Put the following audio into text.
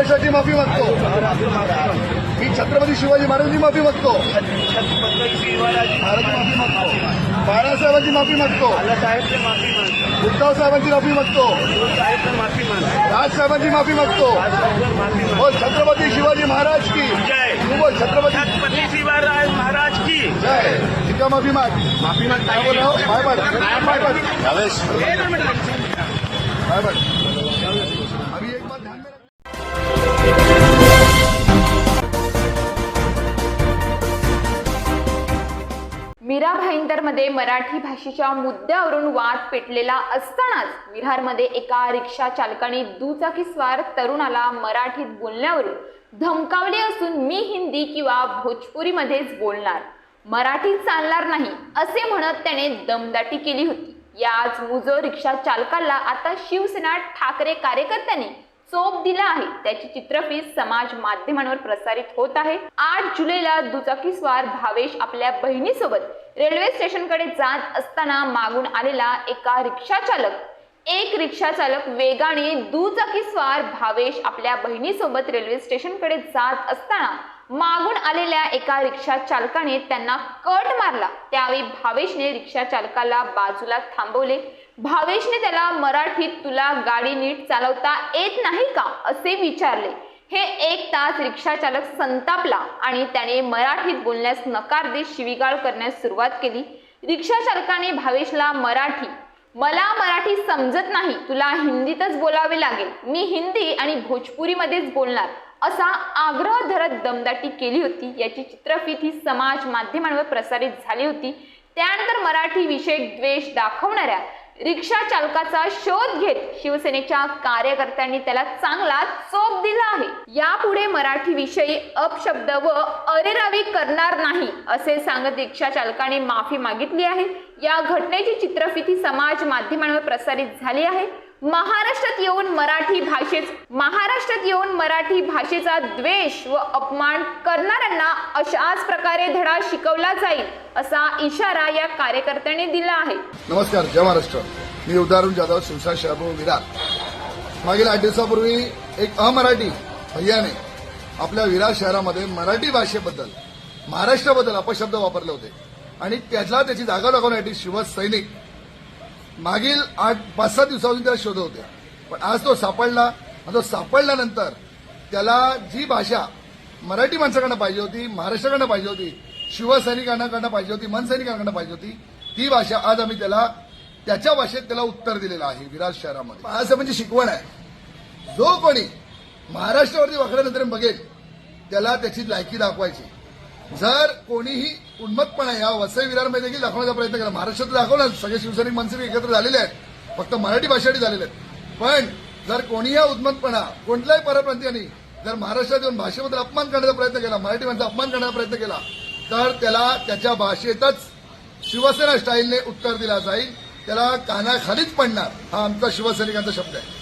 महाराष्ट्राची माफी मागतो. मी छत्रपती शिवाजी महाराजांची माफी मागतो. शिवाजी माफी बाळासाहेबांची माफी मागतो. साहेबचे माफी मागतो. उद्धव साहेबांची माफी मागतो. राजसाहेबांची माफी मागतो. साहेबचं माफी मागतो बोल छत्रपती शिवाजी महाराज की. बोल छत्रपती. छत्रपती शिवराज महाराज की. जय. तिका माफी माग. माफी काय बोल राव? पाय पड पाय पड पाय सेंटरमध्ये मराठी भाषेच्या मुद्द्यावरून वाद पेटलेला असतानाच विरारमध्ये एका रिक्षा चालकाने दुचाकीस्वार तरुणाला मराठीत बोलण्यावरून धमकावले असून मी हिंदी किंवा भोजपुरीमध्येच बोलणार. मराठीत चालणार नाही असे म्हणत त्याने दमदाटी केली होती. याच मुजो रिक्षा चालकाला आता शिवसेना ठाकरे कार्यकर्त्यांनी चोप दिला आहे. त्याची चित्रफीत समाज माध्यमांवर प्रसारित होत आहे. आठ जुलैला दुचाकीस्वार भावेश आपल्या बहिणीसोबत रेल्वे स्टेशनकडे जात असताना मागून आलेला एका रिक्षा चालक. एक रिक्षा चालक वेगाने दुचाकीस्वार भावेश आपल्या बहिणीसोबत रेल्वे स्टेशनकडे जात असताना मागून आलेल्या एका रिक्षा चालकाने त्यांना कट मारला. त्यावेळी भावेशने रिक्षा चालकाला बाजूला थांबवले. भावेशने त्याला मराठीत तुला गाडी नीट चालवता येत नाही का? असे विचारले. हे एक तास रिक्षा चालक संतापला आणि त्याने मराठीत बोलण्यास नकार देत शिवीगाळ करण्यास सुरुवात केली. रिक्षा चालकाने भावेशला मराठी मला मराठी समजत नाही. तुला हिंदीतच बोलावे लागेल. मी हिंदी आणि भोजपुरीमध्येच बोलणार. असा आग्रह धरत दमदाटी केली होती. याची चित्रफित ही समाज माध्यमांवर प्रसारित झाली होती. त्यानंतर मराठी विषयक द्वेष दाखवणाऱ्या रिक्षा चालकाचा शोध घेत शिवसेनेच्या कार्यकर्त्यांनी त्याला चांगला चोप दिला आहे. यापुढे मराठी विषयी अपशब्द व अरेरावी करणार नाही असे सांगत रिक्षा चालकाने माफी मागितली आहे. या घटनेची चित्रफिती समाज माध्यमांवर प्रसारित झाली आहे. महाराष्ट्रात येऊन मराठी भाषेच महाराष्ट्रात येऊन मराठी भाषेचा द्वेष व अपमान करणाऱ्यांना अशाच प्रकारे धडा शिकवला जाईल असा इशारा या कार्यकर्त्यांनी दिला आहे. नमस्कार जय महाराष्ट्र. मी उदाहरण जाधव शिवसा शहाबू विरार. मागील आठ दिवसापूर्वी एक अमराठी भैयाने आपल्या विरार शहरामध्ये मराठी भाषेबद्दल महाराष्ट्राबद्दल अपशब्द वापरले होते. आणि त्याला त्याची जागा दाखवण्यासाठी शिवसैनिक मागील आठ पाच सात दिवसापासून त्याला शोधत होत्या. पण आज तो सापडला. आणि तो सापडल्यानंतर त्याला जी भाषा मराठी माणसाकडनं पाहिजे होती महाराष्ट्राकडनं पाहिजे होती शिवसैनिकांकडनं पाहिजे होती मनसैनिकांकडनं पाहिजे होती ती भाषा आज आम्ही त्याला त्याच्या भाषेत त्याला उत्तर दिलेलं आहे विराज शहरामध्ये. असं म्हणजे शिकवण आहे. जो कोणी महाराष्ट्रावरती वाकड्यानंतर बघेल त्याला त्याची लायकी दाखवायची. जर कोणीही उन्मतपणा या वसई विरारमध्ये देखील दाखवण्याचा प्रयत्न केला महाराष्ट्रात दाखवला सगळे शिवसैनिक मनसैनिक एकत्र झालेले आहेत. फक्त मराठी भाषेसाठी झालेले आहेत. पण जर कोणी हा उन्मतपणा कोणत्याही परप्रांतीयांनी जर महाराष्ट्रात येऊन भाषेबद्दल अपमान करण्याचा प्रयत्न केला मराठी माणसा अपमान करण्याचा प्रयत्न केला तर त्याला त्याच्या भाषेतच शिवसेना स्टाईलने उत्तर दिला जाईल. त्याला कानाखालीच पडणार हा आमचा शिवसैनिकांचा शब्द आहे.